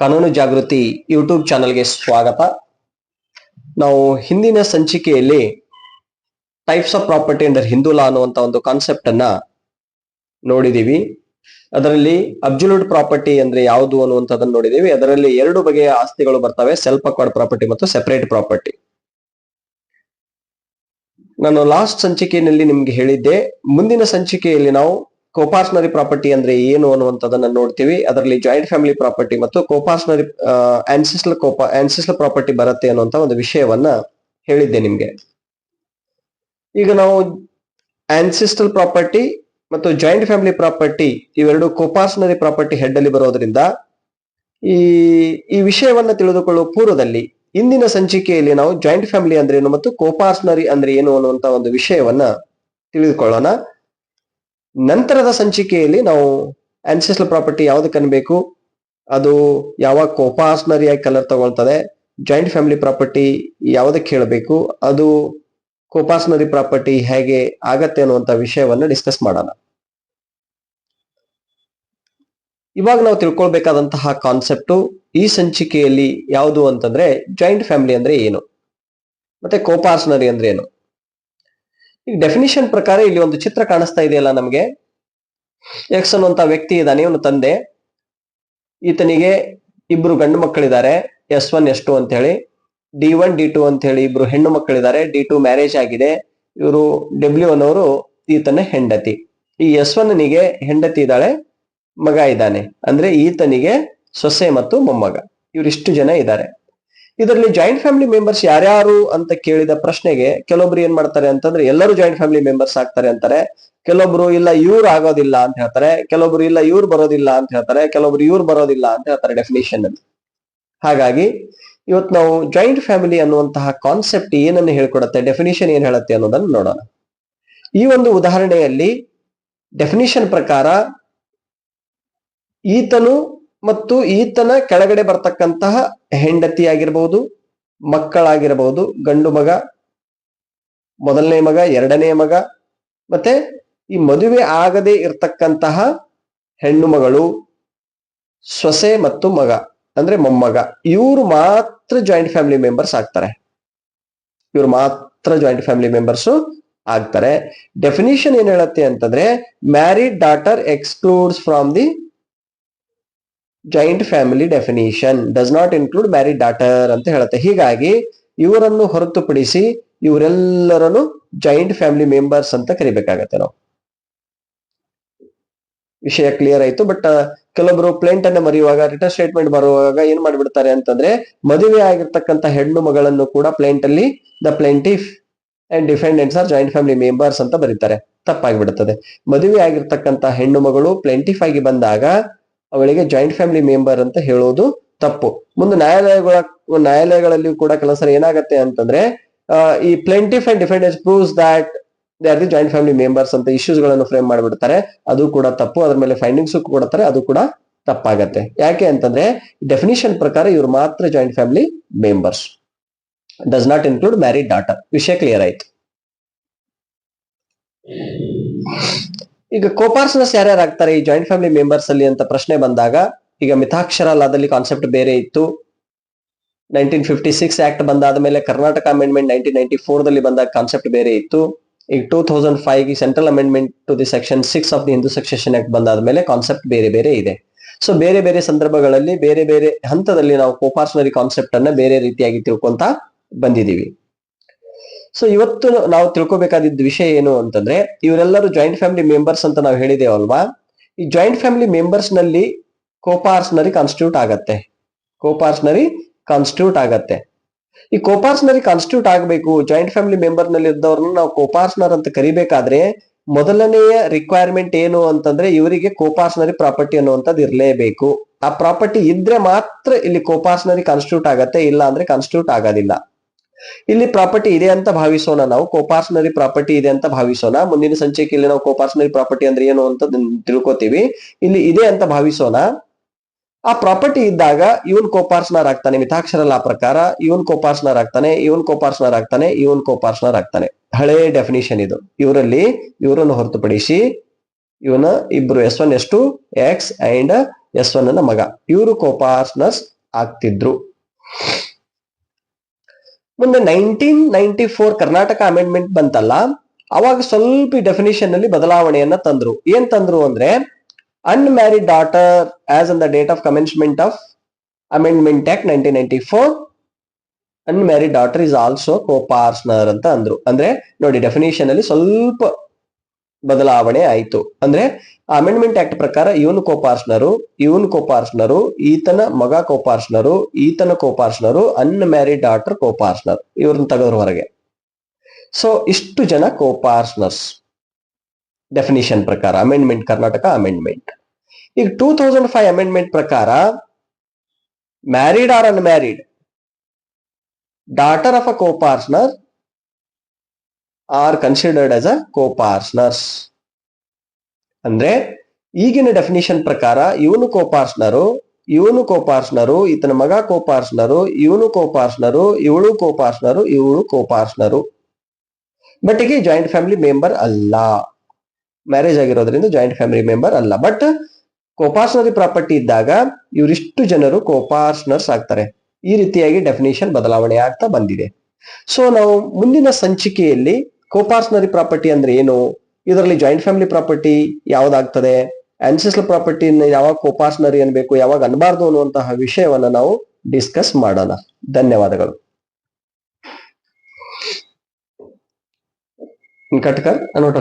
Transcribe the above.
ಕಾನೂನು ಜಾಗೃತಿ ಯೂಟ್ಯೂಬ್ ಚಾನಲ್ಗೆ ಸ್ವಾಗತ. ನಾವು ಹಿಂದಿನ ಸಂಚಿಕೆಯಲ್ಲಿ types of property under Hindu law ಒಂದು ಕಾನ್ಸೆಪ್ಟ್ ಅನ್ನ ನೋಡಿದೀವಿ. ಅದರಲ್ಲಿ ಅಬ್ಜುಲೂಟ್ ಪ್ರಾಪರ್ಟಿ ಅಂದ್ರೆ ಯಾವುದು ಅನ್ನುವಂಥದ್ದನ್ನು ನೋಡಿದೀವಿ. ಅದರಲ್ಲಿ ಎರಡು ಬಗೆಯ ಆಸ್ತಿಗಳು ಬರ್ತವೆ ಸೆಲ್ಫ್ ಅಕ್ವಾರ್ಡ್ ಪ್ರಾಪರ್ಟಿ ಮತ್ತು ಸೆಪರೇಟ್ ಪ್ರಾಪರ್ಟಿ ನಾನು ಲಾಸ್ಟ್ ಸಂಚಿಕೆಯಲ್ಲಿ ನಿಮ್ಗೆ ಹೇಳಿದ್ದೆ, ಮುಂದಿನ ಸಂಚಿಕೆಯಲ್ಲಿ ನಾವು ಕೋಪಾರ್ಸ್ನರಿ ಪ್ರಾಪರ್ಟಿ ಅಂದ್ರೆ ಏನು ಅನ್ನುವಂಥದ್ದನ್ನ ನೋಡ್ತೀವಿ. ಅದರಲ್ಲಿ ಜಾಯಿಂಟ್ ಫ್ಯಾಮಿಲಿ ಪ್ರಾಪರ್ಟಿ ಮತ್ತು ಕೋಪಾಸ್ನರಿ ಆನ್ಸಿಸ್ಟಲ್ ಕೋಪಾ ಆನ್ಸಿಸ್ಟಲ್ ಪ್ರಾಪರ್ಟಿ ಬರುತ್ತೆ ಅನ್ನುವಂತ ಒಂದು ವಿಷಯವನ್ನ ಹೇಳಿದ್ದೆ ನಿಮ್ಗೆ. ಈಗ ನಾವು ಆನ್ಸಿಸ್ಟಲ್ ಪ್ರಾಪರ್ಟಿ ಮತ್ತು ಜಾಯಿಂಟ್ ಫ್ಯಾಮಿಲಿ ಪ್ರಾಪರ್ಟಿ ಇವೆರಡು ಕೋಪಾರ್ಸ್ನರಿ ಪ್ರಾಪರ್ಟಿ ಹೆಡ್ ಅಲ್ಲಿ ಬರೋದ್ರಿಂದ ಈ ಈ ವಿಷಯವನ್ನ ತಿಳಿದುಕೊಳ್ಳುವ ಪೂರ್ವದಲ್ಲಿ ಇಂದಿನ ಸಂಚಿಕೆಯಲ್ಲಿ ನಾವು ಜಾಯಿಂಟ್ ಫ್ಯಾಮಿಲಿ ಅಂದ್ರೆ ಏನು ಮತ್ತು ಕೋಪಾರ್ಸ್ನರಿ ಅಂದ್ರೆ ಏನು ಅನ್ನುವಂತ ಒಂದು ವಿಷಯವನ್ನ ತಿಳಿದುಕೊಳ್ಳೋಣ. ನಂತರದ ಸಂಚಿಕೆಯಲ್ಲಿ ನಾವು ಆನ್ಸೆಸ್ಟಲ್ ಪ್ರಾಪರ್ಟಿ ಯಾವ್ದಕ್ಕೆ ಅನ್ಬೇಕು ಅದು ಯಾವಾಗ ಕೋಪಾಸ್ನರಿಯಾಗಿ ಕಲರ್ ತಗೊಳ್ತದೆ? ಜಾಯಿಂಟ್ ಫ್ಯಾಮಿಲಿ ಪ್ರಾಪರ್ಟಿ ಯಾವುದಕ್ಕೆ ಹೇಳಬೇಕು ಅದು ಕೋಪಾಸ್ನರಿ ಪ್ರಾಪರ್ಟಿ ಹೇಗೆ ಆಗತ್ತೆ ಅನ್ನುವಂತ ವಿಷಯವನ್ನು ಡಿಸ್ಕಸ್ ಮಾಡೋಣ. ಇವಾಗ ನಾವು ತಿಳ್ಕೊಳ್ಬೇಕಾದಂತಹ ಕಾನ್ಸೆಪ್ಟು ಈ ಸಂಚಿಕೆಯಲ್ಲಿ ಯಾವುದು ಅಂತಂದ್ರೆ ಜಾಯಿಂಟ್ ಫ್ಯಾಮಿಲಿ ಅಂದ್ರೆ ಏನು? ಮತ್ತೆ ಕೋಪಾರ್ಸ್ನರಿ ಅಂದ್ರೆ ಏನು? ಈಗ ಡೆಫಿನಿಷನ್ ಪ್ರಕಾರ ಇಲ್ಲಿ ಒಂದು ಚಿತ್ರ ಕಾಣಿಸ್ತಾ ಇದೆಯಲ್ಲ ನಮಗೆ. ಎಕ್ಸ್ ಅನ್ನುವಂತ ವ್ಯಕ್ತಿ ಇದ್ದಾನೆ, ಇವನು ತಂದೆ. ಈತನಿಗೆ ಇಬ್ರು ಗಂಡು ಮಕ್ಕಳಿದ್ದಾರೆ. ಎಸ್ ಒನ್, ಎಸ್ ಟು ಅಂತ ಹೇಳಿ ಡಿ ಒನ್, ಡಿ ಟು ಅಂತ ಹೇಳಿ ಇಬ್ರು ಹೆಣ್ಣು ಮಕ್ಕಳಿದ್ದಾರೆ. ಡಿ ಟು ಮ್ಯಾರೇಜ್ ಆಗಿದೆ. ಇವರು ಡಬ್ಲ್ಯೂ ಅವರು ಈತನ ಹೆಂಡತಿ. ಈ ಎಸ್ ಒನ್ನಿಗೆ ಹೆಂಡತಿ ಇದ್ದಾಳೆ, ಮಗ ಇದ್ದಾನೆ. ಅಂದ್ರೆ ಈತನಿಗೆ ಸೊಸೆ ಮತ್ತು ಮೊಮ್ಮಗ. ಇವರಿಷ್ಟು ಜನ ಇದ್ದಾರೆ. ಇದರಲ್ಲಿ ಜಾಯಿಂಟ್ ಫ್ಯಾಮಿಲಿ ಮೆಂಬರ್ಸ್ ಯಾರ್ಯಾರು ಅಂತ ಕೇಳಿದ ಪ್ರಶ್ನೆಗೆ ಕೆಲವೊಬ್ರು ಏನ್ ಮಾಡ್ತಾರೆ ಅಂತಂದ್ರೆ, ಎಲ್ಲರೂ ಜಾಯಿಂಟ್ ಫ್ಯಾಮಿಲಿ ಮೆಂಬರ್ಸ್ ಆಗ್ತಾರೆ ಅಂತಾರೆ. ಕೆಲವೊಬ್ರು ಇಲ್ಲ ಇವ್ರು ಆಗೋದಿಲ್ಲ ಅಂತ ಹೇಳ್ತಾರೆ. ಕೆಲವೊಬ್ರು ಇಲ್ಲ ಇವ್ರು ಬರೋದಿಲ್ಲ ಅಂತ ಹೇಳ್ತಾರೆ. ಕೆಲವೊಬ್ರು ಇವ್ರು ಬರೋದಿಲ್ಲ ಅಂತ ಹೇಳ್ತಾರೆ ಡೆಫಿನೇಷನ್ ಅಲ್ಲಿ. ಹಾಗಾಗಿ ಇವತ್ತು ನಾವು ಜಾಯಿಂಟ್ ಫ್ಯಾಮಿಲಿ ಅನ್ನುವಂತಹ ಕಾನ್ಸೆಪ್ಟ್ ಏನನ್ನು ಹೇಳ್ಕೊಡತ್ತೆ ಡೆಫಿನೇಷನ್ ಏನ್ ಹೇಳುತ್ತೆ ಅನ್ನೋದನ್ನ ನೋಡೋಣ. ಈ ಒಂದು ಉದಾಹರಣೆಯಲ್ಲಿ ಡೆಫಿನೇಷನ್ ಪ್ರಕಾರ ಈತನು ಮತ್ತು ಈತನ ಕೆಳಗಡೆ ಬರ್ತಕ್ಕಂತಹ ಹೆಂಡತಿ ಆಗಿರಬಹುದು ಮಕ್ಕಳಾಗಿರಬಹುದು ಗಂಡು ಮಗ, ಮೊದಲನೇ ಮಗ, ಎರಡನೇ ಮಗ, ಮತ್ತೆ ಈ ಮದುವೆ ಆಗದೆ ಇರ್ತಕ್ಕಂತಹ ಹೆಣ್ಣು ಮಗಳು, ಸೊಸೆ ಮತ್ತು ಮಗ, ಅಂದ್ರೆ ಮೊಮ್ಮಗ, ಇವರು ಮಾತ್ರ ಜಾಯಿಂಟ್ ಫ್ಯಾಮಿಲಿ ಮೆಂಬರ್ಸ್ ಆಗ್ತಾರೆ. ಇವರು ಮಾತ್ರ ಜಾಯಿಂಟ್ ಫ್ಯಾಮಿಲಿ ಮೆಂಬರ್ಸ್ ಆಗ್ತಾರೆ. ಡೆಫಿನಿಷನ್ ಏನ್ ಹೇಳತ್ತೆ ಅಂತಂದ್ರೆ married daughter excludes from the joint family definition does not include married daughter ಅಂತ ಹೇಳುತ್ತೆ. ಹೀಗಾಗಿ ಇವರನ್ನು ಹೊರತುಪಡಿಸಿ ಇವರೆಲ್ಲರನ್ನು ಜಾಯಿಂಟ್ ಫ್ಯಾಮಿಲಿ ಮೆಂಬರ್ಸ್ ಅಂತ ಕರಿಬೇಕಾಗತ್ತೆ ನಾವು. ವಿಷಯ ಕ್ಲಿಯರ್ ಆಯ್ತು ಬಟ್ ಕೆಲವೊಬ್ರು ಪ್ಲೇಂಟ್ ಅನ್ನ ಮರೆಯುವಾಗ ರಿಟರ್ನ್ ಸ್ಟೇಟ್ಮೆಂಟ್ ಬರುವಾಗ ಏನ್ ಮಾಡಿಬಿಡ್ತಾರೆ ಅಂತಂದ್ರೆ ಮದುವೆ ಆಗಿರ್ತಕ್ಕಂಥ ಹೆಣ್ಣು ಮಗಳನ್ನು ಕೂಡ ಪ್ಲೇಂಟ್ ಅಲ್ಲಿ the plaintiff and defendants are joint family members ಅಂತ ಬರೀತಾರೆ. ತಪ್ಪಾಗಿಬಿಡುತ್ತದೆ. ಮದುವೆ ಆಗಿರ್ತಕ್ಕಂಥ ಹೆಣ್ಣು ಮಗಳು ಪ್ಲೇಂಟಿಫ್ ಆಗಿ ಬಂದಾಗ ಅವಳಿಗೆ ಜಾಯಿಂಟ್ ಫ್ಯಾಮಿಲಿ ಮೆಂಬರ್ ಅಂತ ಹೇಳೋದು ತಪ್ಪು. ಮುಂದೆ ನ್ಯಾಯಾಲಯಗಳ ನ್ಯಾಯಾಲಯಗಳಲ್ಲಿ ಕೂಡ ಕೆಲಸ ಏನಾಗುತ್ತೆ ಅಂತಂದ್ರೆ ಈ plaintiff and defendants proves that they are the joint family members ಅಂತ ಇಶ್ಯೂಸ್ಗಳನ್ನು ಫ್ರೇಮ್ ಮಾಡಿಬಿಡ್ತಾರೆ. ಅದು ಕೂಡ ತಪ್ಪು. ಅದ್ರ ಮೇಲೆ ಫೈಂಡಿಂಗ್ಸ್ ಕೊಡ್ತಾರೆ. ಅದು ಕೂಡ ತಪ್ಪಾಗತ್ತೆ. ಯಾಕೆ ಅಂತಂದ್ರೆ ಡೆಫಿನಿಷನ್ ಪ್ರಕಾರ ಇವ್ರು ಮಾತ್ರ joint family members does not include married daughter ವಿಷಯ ಕ್ಲಿಯರ್ ಆಯ್ತು. ಈಗ ಕೋಪಾರ್ಸ್ನಸ್ ಯಾರ್ಯಾರು ಆಗ್ತಾರೆ ಈ ಜಾಯಿಂಟ್ ಫ್ಯಾಮಿಲಿ ಮೆಂಬರ್ಸ್ ಅಲ್ಲಿ ಅಂತ ಪ್ರಶ್ನೆ ಬಂದಾಗ, ಈಗ ಮಿತಾಕ್ಷರ ಲಾದಲ್ಲಿ ಕಾನ್ಸೆಪ್ಟ್ ಬೇರೆ ಇತ್ತು. ನೈನ್ಟೀನ್ ಫಿಫ್ಟಿ ಸಿಕ್ಸ್ ಆಕ್ಟ್ ಬಂದಾದ ಮೇಲೆ Karnataka amendment nineteen ninety four ದಲ್ಲಿ ಬಂದಾಗ ಕಾನ್ಸೆಪ್ಟ್ ಬೇರೆ ಇತ್ತು. ಈಗ two thousand five central amendment to the section six of the Hindu succession act ಬಂದಾದ ಮೇಲೆ ಕಾನ್ಸೆಪ್ಟ್ ಬೇರೆ ಬೇರೆ ಇದೆ. ಸೊ ಬೇರೆ ಬೇರೆ ಸಂದರ್ಭಗಳಲ್ಲಿ ಬೇರೆ ಬೇರೆ ಹಂತದಲ್ಲಿ ನಾವು ಕೋಪಾರ್ಸ್ನರಿ ಕಾನ್ಸೆಪ್ಟ್ ಅನ್ನ ಬೇರೆ ರೀತಿಯಾಗಿ ತಿಳ್ಕೊಂತ ಬಂದಿದೀವಿ ಸೊ ಇವತ್ತು ನಾವು ತಿಳ್ಕೋಬೇಕಾದಿದ್ದ ವಿಷಯ ಏನು ಅಂತಂದ್ರೆ, ಇವರೆಲ್ಲರೂ ಜಾಯಿಂಟ್ ಫ್ಯಾಮಿಲಿ ಮೆಂಬರ್ಸ್ ಅಂತ ನಾವು ಹೇಳಿದೇವಲ್ವಾ ಈ ಜಾಯಿಂಟ್ ಫ್ಯಾಮಿಲಿ ಮೆಂಬರ್ಸ್ನಲ್ಲಿ ಕೋಪಾರ್ಸ್ನರಿ ಕಾನ್ಸ್ಟಿಟ್ಯೂಟ್ ಆಗತ್ತೆ. ಕೋಪಾರ್ಸ್ನರಿ ಕಾನ್ಸ್ಟಿಟ್ಯೂಟ್ ಆಗತ್ತೆ. ಈ ಕೋಪಾರ್ಸ್ನರಿ ಕಾನ್ಸ್ಟಿಟ್ಯೂಟ್ ಆಗಬೇಕು ಜಾಯಿಂಟ್ ಫ್ಯಾಮಿಲಿ ಮೆಂಬರ್ನಲ್ಲಿ ಇದ್ದವ್ರನ್ನ ನಾವು ಕೋಪಾರ್ಸ್ನರ್ ಅಂತ ಕರಿಬೇಕಾದ್ರೆ, ಮೊದಲನೆಯ ರಿಕ್ವೈರ್ಮೆಂಟ್ ಏನು ಅಂತಂದ್ರೆ, ಇವರಿಗೆ ಕೋಪಾರ್ಸ್ನರಿ ಪ್ರಾಪರ್ಟಿ ಅನ್ನುವಂಥದ್ದು ಇರಲೇಬೇಕು. ಆ ಪ್ರಾಪರ್ಟಿ ಇದ್ರೆ ಮಾತ್ರ ಇಲ್ಲಿ ಕೋಪಾರ್ಸ್ನರಿ ಕಾನ್ಸ್ಟಿಟ್ಯೂಟ್ ಆಗತ್ತೆ ಇಲ್ಲ ಅಂದ್ರೆ ಕಾನ್ಸ್ಟಿಟ್ಯೂಟ್ ಆಗೋದಿಲ್ಲ. ಇಲ್ಲಿ ಪ್ರಾಪರ್ಟಿ ಇದೆ ಅಂತ ಭಾವಿಸೋಣ ನಾವು. ಕೋಪಾರ್ಸ್ನರಿ ಪ್ರಾಪರ್ಟಿ ಇದೆ ಅಂತ ಭಾವಿಸೋಣ. ಮುಂದಿನ ಸಂಚಿಕೆಯಲ್ಲಿ ನಾವು ಕೋಪಾರ್ಸನರಿ ಪ್ರಾಪರ್ಟಿ ಅಂದ್ರೆ ಏನು ಅಂತ ತಿಳ್ಕೊತೀವಿ. ಇಲ್ಲಿ ಇದೆ ಅಂತ ಭಾವಿಸೋಣ. ಆ ಪ್ರಾಪರ್ಟಿ ಇದ್ದಾಗ ಇವನ್ ಕೋಪಾರ್ಸ್ನರ್ ಆಗ್ತಾನೆ ಮಿತಾಕ್ಷರ ಲಾ ಪ್ರಕಾರ. ಇವನ್ ಕೋಪಾರ್ಸ್ನರ್ ಆಗ್ತಾನೆ ಇವನ್ ಕೋಪಾರ್ಸ್ನರ್ ಆಗ್ತಾನೆ ಇವನ್ ಕೋಪಾರ್ಸ್ನರ್ ಆಗ್ತಾನೆ ಹಳೆ ಡೆಫಿನಿಷನ್ ಇದು. ಇವರಲ್ಲಿ ಇವರನ್ನು ಹೊರತುಪಡಿಸಿ ಇವನ ಇಬ್ರು S one S two X and S ಒನ್ನ ಮಗ. ಇವರು ಕೋಪಾರ್ಟ್ನರ್ಸ್ ಆಗ್ತಿದ್ರು. ಮುಂದೆ nineteen ninety four Karnataka amendment ಬಂತಲ್ಲ, ಅವಾಗ ಸ್ವಲ್ಪ ಡೆಫಿನಿಷನ್ ಅಲ್ಲಿ ಬದಲಾವಣೆಯನ್ನ ತಂದ್ರು. ಏನ್ ತಂದ್ರು ಅಂದ್ರೆ unmarried daughter as on the date of commencement of amendment act nineteen ninety four unmarried daughter is also coparcener ಅಂತ ಅಂದ್ರು. ಅಂದ್ರೆ ನೋಡಿ ಡೆಫಿನೇಷನ್ ಅಲ್ಲಿ ಸ್ವಲ್ಪ ಬದಲಾವಣೆ ಆಯಿತು. ಅಂದ್ರೆ ಅಮೆಂಡ್ಮೆಂಟ್ ಆಕ್ಟ್ ಪ್ರಕಾರ ಇವನು ಕೋಪಾರ್ಸ್ನರು ಇವನು ಕೋಪಾರ್ಸ್ನರು, ಈತನ ಮಗ ಕೋಪಾರ್ಸ್ನರು, ಈತನ ಕೋಪಾರ್ಸ್ನರು ಅನ್ಮ್ಯಾರಿಡ್ ಡಾಟರ್ ಕೋಪಾರ್ಸ್ನರ್, ಇವ್ರನ್ನ ತೆಗೆದ್ರ ಹೊರಗೆ ಸೊ ಇಷ್ಟು ಜನ ಕೋಪಾರ್ಸ್ನರ್ಸ್. ಡೆಫಿನಿಷನ್ ಪ್ರಕಾರ ಅಮೆಂಡ್ಮೆಂಟ್ ಕರ್ನಾಟಕ ಅಮೆಂಡ್ಮೆಂಟ್ ಈಗ ಟೂ ತೌಸಂಡ್ ಫೈವ್ ಅಮೆಂಡ್ಮೆಂಟ್ ಪ್ರಕಾರ married or unmarried daughter of a coparcener are considered as a coparceners ಅಂದ್ರೆ ಈಗಿನ ಡೆಫಿನಿಷನ್ ಪ್ರಕಾರ ಇವನು ಕೋಪಾರ್ಸ್ನರು ಇವನು ಕೋಪಾರ್ಸ್ನರು ಈತನ ಮಗ ಕೋಪಾರ್ಸ್ನರು ಇವನು ಕೋಪಾರ್ಸ್ನರು ಇವಳು ಕೋಪಾರ್ಸ್ನರು ಇವಳು ಕೋಪಾರ್ಸ್ನರು ಬಟ್ ಈಗ ಜಾಯಿಂಟ್ ಫ್ಯಾಮಿಲಿ ಮೆಂಬರ್ ಅಲ್ಲ. ಮ್ಯಾರೇಜ್ ಆಗಿರೋದ್ರಿಂದ ಜಾಯಿಂಟ್ ಫ್ಯಾಮಿಲಿ ಮೆಂಬರ್ ಅಲ್ಲ. ಬಟ್ ಕೋಪಾರ್ಸ್ನರಿ ಪ್ರಾಪರ್ಟಿ ಇದ್ದಾಗ ಇವರಿಷ್ಟು ಜನರು ಕೋಪಾರ್ಸ್ನರ್ಸ್ ಆಗ್ತಾರೆ. ಈ ರೀತಿಯಾಗಿ ಡೆಫಿನೇಷನ್ ಬದಲಾವಣೆ ಆಗ್ತಾ ಬಂದಿದೆ. ಸೊ ನಾವು ಮುಂದಿನ ಸಂಚಿಕೆಯಲ್ಲಿ ಕೋಪಾರ್ಸ್ನರಿ ಪ್ರಾಪರ್ಟಿ ಅಂದ್ರೆ ಏನು? ಇದರಲ್ಲಿ ಜಾಯಿಂಟ್ ಫ್ಯಾಮಿಲಿ ಪ್ರಾಪರ್ಟಿ ಯಾವ್ದಾಗ್ತದೆ? ಆನ್ಸೆಸ್ಟಲ್ ಪ್ರಾಪರ್ಟಿ ಯಾವಾಗ ಕೋಪಾರ್ಸ್ನರಿ ಅನ್ಬೇಕು? ಯಾವಾಗ ಅನ್ಬಾರ್ದು ಅನ್ನುವಂತಹ ವಿಷಯವನ್ನ ನಾವು ಡಿಸ್ಕಸ್ ಮಾಡೋಣ. ಧನ್ಯವಾದಗಳು. ಕಟ್ಕರ್ ಅನ್ನೋಟ